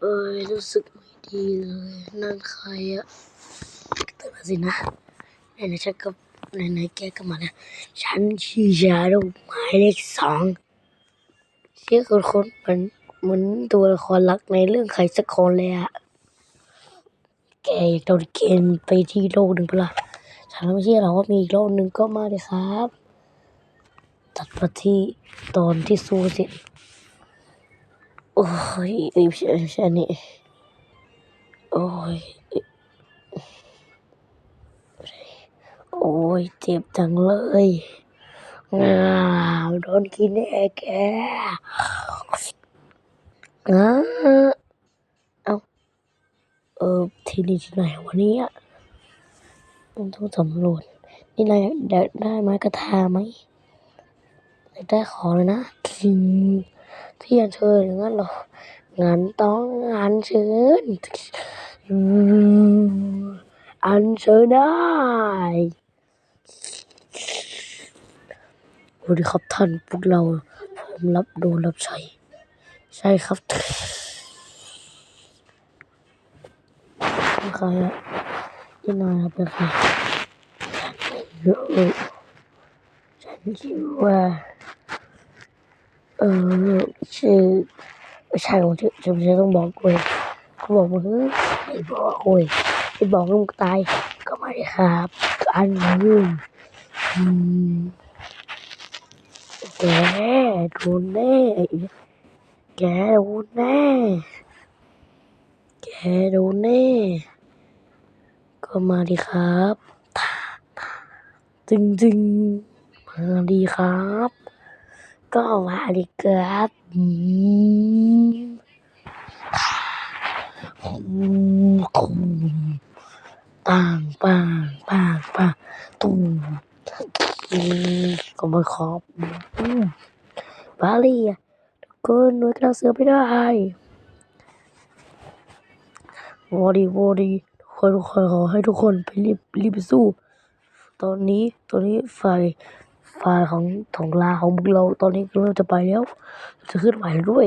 เอ้ยรู้สึกไม่ดีเลย นั่นใครอะตื่นมาสินะไหนๆฉันก็ไหนๆแกก็มาแล้วฉันชื่อยาโดหมายเลขสองชื่อคนๆเหมือนเหมือนตัวละครลักในเรื่องใครสักคนเลยอะแกอยากโดนเกณฑ์ไปที่โลกหนึ่งเปะล่าฉันไม่เชื่อหรอกว่ามีอีกโลกหนึ่งก็มาเลยครับ ตัดมาที่ตอนที่สู้สิ โอ้ยเอ้ยไม่ใช่ไม่ใช่นนี่โอ้ย โอ้ย เจ็บจังเลยงาวโดนกินแน่แกอ้าเอาเออ ที่นี่ที่ไหนวะเนี่ยมันต้องสำรวจ นี่นายได้ได้ไม้กระทาไหมได้ขอเลยนะทิง ที่อัญเชิญอย่างนั้นเหรองั้นต้องอัญเชิญอัญเชิญได้สวัสดีครับท่านพวกเราผมรับโดนรับใช้ใช่ครับเป็นใครอะที่นายเป็นใครเยอะฉันชื่อว่า เออชื่อไม่ใช่ของชื่อฉันไม่ต้องบอกเว้ยเขาบอกว่าเฮ้ยไอ้บอกเว้ยไอ้บอกลูกตายก็ไม่ได้ครับอันนี้อืมแกโดนแน่แกโดนแน่แกโดนแน่ก็มาดีครับจึงจึงๆมาดีครับ ก็มาดีครับอืมคูปังปังปังปังตุ้มก็มาครับอืมบาลีทุกคนหน่วยกระเสือไม่ได้วอดีวอดีทุกคนทุกคนขอให้ทุกคนไปรีบรีบไปสู้ ตอนนี้ตอนนี้ฝ่าย ฝ่าของของลาของพวกเราตอนนี้เริ่มจะไปแล้ว จะขึ้นไหวด้วย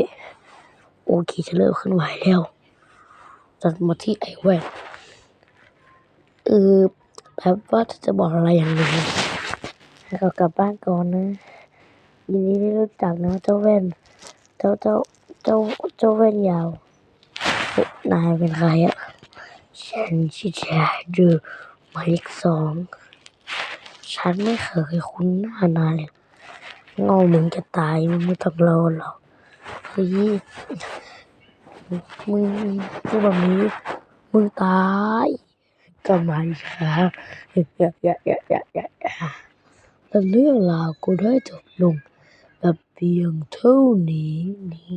โอเคจะเริ่มขึ้นไหวแล้วจะมาที่ไอแวนเออแบบว่าจะบอกอะไรอย่างหนึ่งให้เขากลับบ้านก่อนนะ ยินดีที่รู้จักนะเจ้าแว่น เจ้าเจ้าเจ้าเจ้าแว่นยาว นายเป็นใครอะฉันชื่อชาดูหมายเลขสอง ฉันไม่เคยคุ้นหน้านายเลยเงามึงจะตายมึงไม่ต้องรอหรอกเฮ้ยมึงพูดแบบนี้ มึงตายก็ไม่ช้าอย่าอย่าอย่าอย่าอย่าอย่าแล้วเรื่องราวก็ได้จบลงแบบเพียงเท่านี้นี้